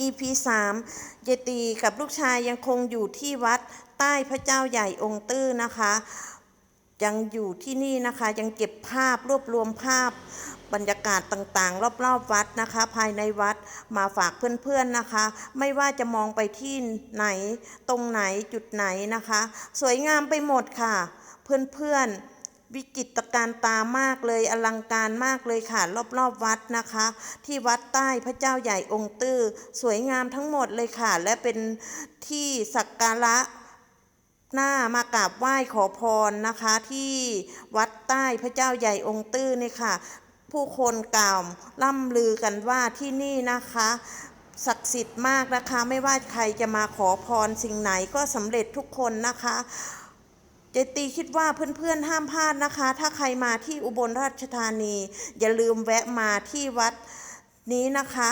EP 3เยตีกับลูกชายยังคงอยู่ที่วัดใต้พระเจ้าใหญ่องค์ตื้อนะคะ ยังอยู่ที่นี่นะคะยังเก็บภาพรวบรวมภาพบรรยากาศต่างๆ รอบๆวัดนะคะ ภายในวัดมาฝากเพื่อนๆนะคะ ไม่ว่าจะมองไปที่ไหนตรงไหนจุดไหนนะคะ สวยงามไปหมดค่ะ เพื่อนๆ วิจิตการตามากเลยอลังการมากเลยค่ะ รอบๆวัดนะคะ ที่วัดใต้พระเจ้าใหญ่องค์ตื้อสวยงามทั้งหมดเลยค่ะ และเป็นที่สักการะหน้ามากราบไหว้ขอพรนะคะ ที่วัดใต้พระเจ้าใหญ่องค์ตื้อนี่ค่ะ ผู้คนกล่าวล่ำลือกันว่าที่นี่นะคะศักดิ์สิทธิ์มากนะคะ ไม่ว่าใครจะมาขอพรสิ่งไหนก็สำเร็จทุกคนนะคะ เจตีคิดว่าเพื่อนๆห้ามพลาดนะคะ ถ้าใครมาที่อุบลราชธานี อย่าลืมแวะมาที่วัดนี้นะคะ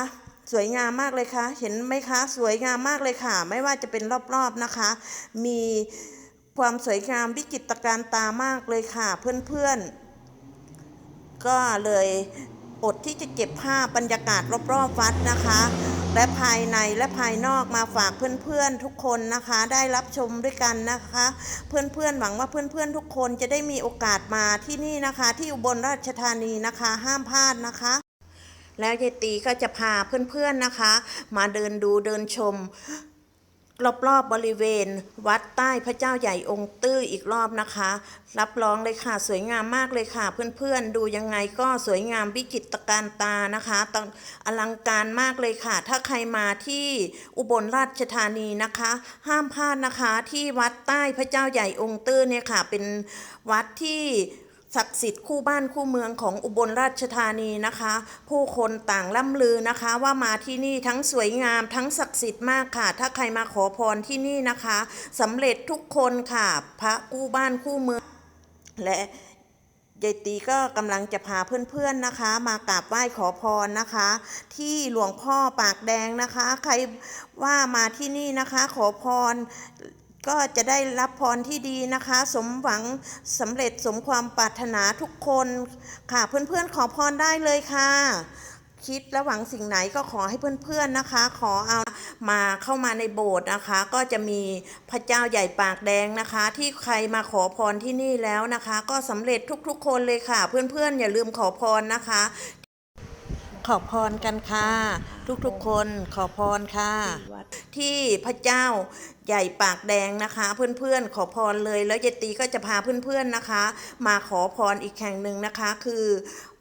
สวยงามมากเลยค่ะ เห็นไหมคะ สวยงามมากเลยค่ะ ไม่ว่าจะเป็นรอบๆนะคะ มีความสวยงามวิจิตรการตามากเลยค่ะ เพื่อนๆ ก็เลยอดที่จะเก็บภาพบรรยากาศรอบๆวัดนะคะ และภายในและภายนอกมาฝากเพื่อนๆทุกคนนะคะ ได้รับชมด้วยกันนะคะ เพื่อนๆหวังว่าเพื่อนๆทุกคนจะได้มีโอกาสมาที่นี่นะคะ ที่อุบลราชธานีนะคะ ห้ามพลาดนะคะแล้วยายตีก็จะพาเพื่อนๆนะคะ มาเดินดูเดินชม รอบๆบริเวณ วัดใต้พระเจ้าใหญ่องค์ตื้ออีกรอบนะคะ รับรองเลยค่ะ สวยงามมากเลยค่ะ เพื่อนๆ ดูยังไงก็สวยงามวิจิตรการตานะคะตอลังการมากเลยค่ะ ถ้าใครมาที่อุบลราชธานีนะคะ ห้ามพลาดนะคะที่วัดใต้พระเจ้าใหญ่องค์ตื้อเนี่ยค่ะ เป็นวัดที่ ศักดิ์สิทธิ์คู่บ้านคู่เมืองของอุบลราชธานีนะคะ ผู้คนต่างล่ำลือนะคะ ว่ามาที่นี่ทั้งสวยงามทั้งศักดิ์สิทธิ์มากค่ะ ถ้าใครมาขอพรที่นี่นะคะสำเร็จทุกคนค่ะ พระคู่บ้านคู่เมือง และยายตีก็กำลังจะพาเพื่อนๆนะคะ มากราบไหว้ขอพรนะคะ ที่หลวงพ่อปากแดงนะคะ ใครว่ามาที่นี่นะคะ ขอพร ก็จะได้รับพรที่ดีนะคะ สมหวังสำเร็จสมความปรารถนาทุกคนค่ะ เพื่อนๆขอพรได้เลยค่ะ คิดและหวังสิ่งไหนก็ขอให้เพื่อนๆนะคะ ขอเอามาเข้ามาในโบสถ์นะคะ ก็จะมีพระเจ้าใหญ่ปากแดงนะคะ ที่ใครมาขอพรที่นี่แล้วนะคะ ก็สำเร็จทุกๆ คนเลยค่ะ เพื่อนๆอย่าลืมขอพรนะคะ ขอพรกันค่ะ ทุกๆคนขอพรค่ะ ที่พระเจ้าใหญ่ปากแดงนะคะ เพื่อนๆขอพรเลยแล้วเยตีก็จะพาเพื่อนๆนะคะ มาขอพรอีกแห่งหนึ่งนะคะ คือ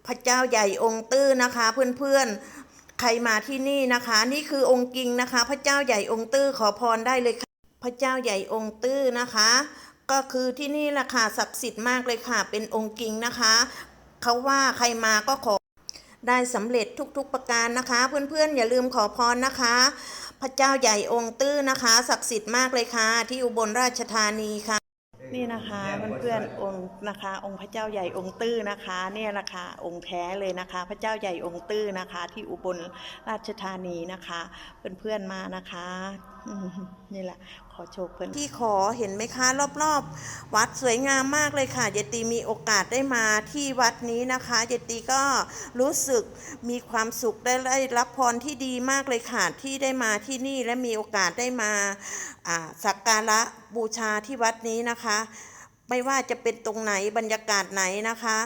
พระเจ้าใหญ่องค์ตื้อนะคะ เพื่อนๆใครมาที่นี่นะคะ นี่คือองค์กิงนะคะ พระเจ้าใหญ่องค์ตื้อขอพรได้เลยค่ะพระเจ้าใหญ่องค์ตื้อนะคะ ก็คือที่นี่แหละค่ะศักดิ์สิทธิ์มากเลยค่ะ เป็นองค์กิงนะคะเขาว่าใครมาก็ขอ ได้สำเร็จทุกๆประการนะคะ เพื่อนๆอย่าลืมขอพรนะคะ พระเจ้าใหญ่องค์ตื้อนะคะศักดิ์สิทธิ์มากเลยค่ะ ที่อุบลราชธานีค่ะ นี่นะคะเพื่อนๆองค์นะคะ องค์พระเจ้าใหญ่องค์ตื้อนะคะ เนี่ยแหละคะองค์แท้เลยนะคะ พระเจ้าใหญ่องค์ตื้อนะคะ ที่อุบลราชธานีนะคะ เพื่อนๆมานะคะนี่แหละขอโชว์เพื่อนที่ขอเห็นไหมคะ รอบๆ วัดสวยงามมากเลยค่ะ เยตีมีโอกาสได้มาที่วัดนี้นะคะ เยตีก็รู้สึกมีความสุขได้ได้รับพรที่ดีมากเลยค่ะ ที่ได้มาที่นี่และมีโอกาสได้มาอ่าสักการะบูชาที่วัดนี้นะคะ ไม่ว่าจะเป็นตรงไหนบรรยากาศไหนนะคะ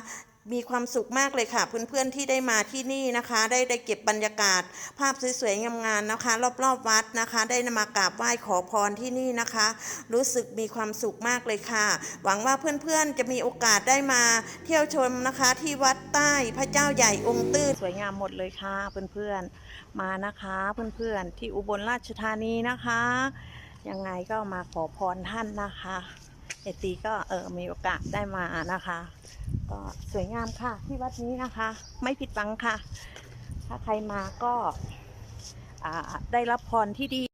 มีความสุขมากเลยค่ะ เพื่อนๆที่ได้มาที่นี่นะคะ ได้ได้เก็บบรรยากาศ ภาพสวยๆงามๆนะคะ รอบๆวัดนะคะ ได้มากราบไหว้ขอพรที่นี่นะคะ รู้สึกมีความสุขมากเลยค่ะ หวังว่าเพื่อนๆจะมีโอกาสได้มาเที่ยวชมนะคะ ที่วัดใต้พระเจ้าใหญ่องค์ตื้อสวยงามหมดเลยค่ะ เพื่อนๆมานะคะเพื่อนๆที่อุบลราชธานีนะคะยังไงก็มาขอพรท่านนะคะเอตีก็เออมีโอกาสได้มานะคะ ก็สวยงามค่ะ ที่วัดนี้นะคะ ไม่ผิดหวังค่ะ ถ้าใครมาก็ได้รับพรที่ดี